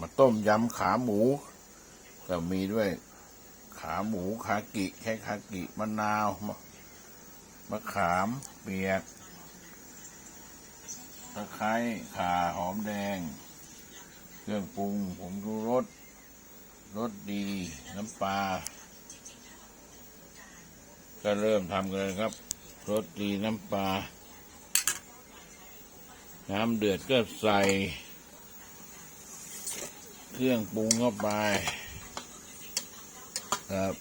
มาต้มยำขาหมู ก็มีด้วยขาหมูขากิแค่ขากิมะนาวมะขามเปียกตะไคร้ข่าหอมแดง เครื่องปรุงผงชูรสรสดี น้ำปลาก็เริ่มทำกันเลยครับรสดีน้ำปลา น้ำเดือดก็ใส่ เครื่องปรุงเข้าไป ครับ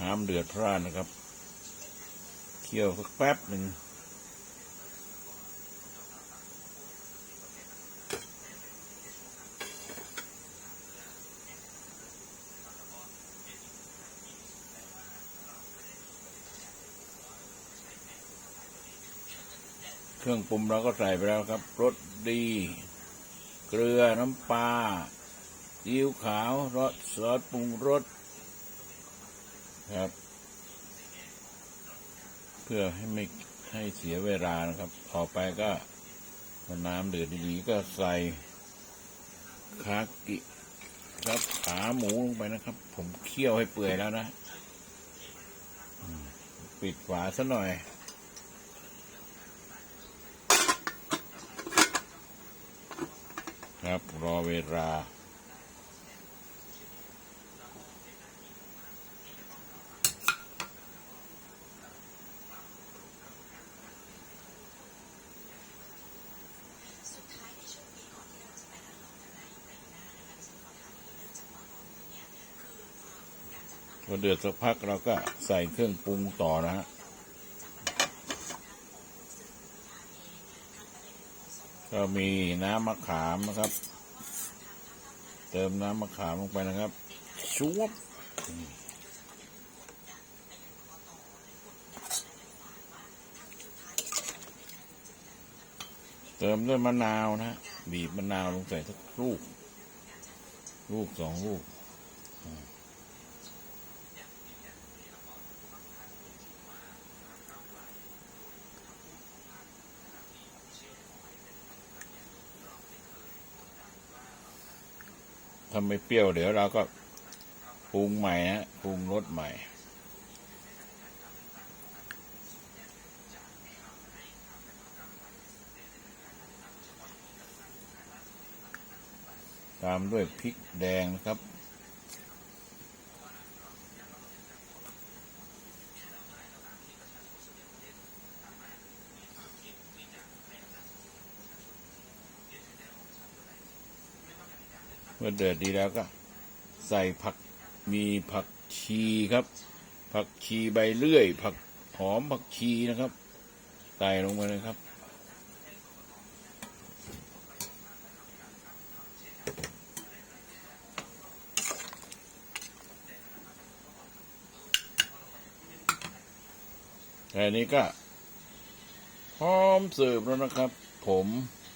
น้ำเดือดพร่านนะครับ เคี่ยวสักแป๊บหนึ่งเครื่องปรุงเราก็ใส่ไปแล้วครับรสดี เกลือน้ำปลาซีอิ๊วขาวรสซอสปรุงรสครับ เพื่อให้ไม่ให้เสียเวลานะครับ ต่อไปก็พอน้ำเดือดดีๆก็ใส่คากิครับขาหมูลงไปนะครับ ผมเคี่ยวให้เปื่อยแล้วนะ ปิดฝาซะหน่อย ครับ รอเวลาพอเดือดสักพักเราก็ใส่เครื่องปรุงต่อนะฮะ ก็มีน้ำมะขามนะครับ เติมน้ำมะขามลงไปนะครับชุบเติมด้วยมะนาวนะบีบมะนาวลงใส่สักลูก ลูกสองลูก ถ้าไม่เปรี้ยวเดี๋ยวเราก็ปรุงใหม่ฮะปรุงรสใหม่ตามด้วยพริกแดงนะครับ มื่อเดือดดีแล้วก็ ใส่ผักมีผักชีครับ ผักชีใบเลื่อย ผักหอมผักชีนะครับใส่ลงไปเลยครับ แค่นี้ก็พร้อมเสิร์ฟแล้วนะครับ ผม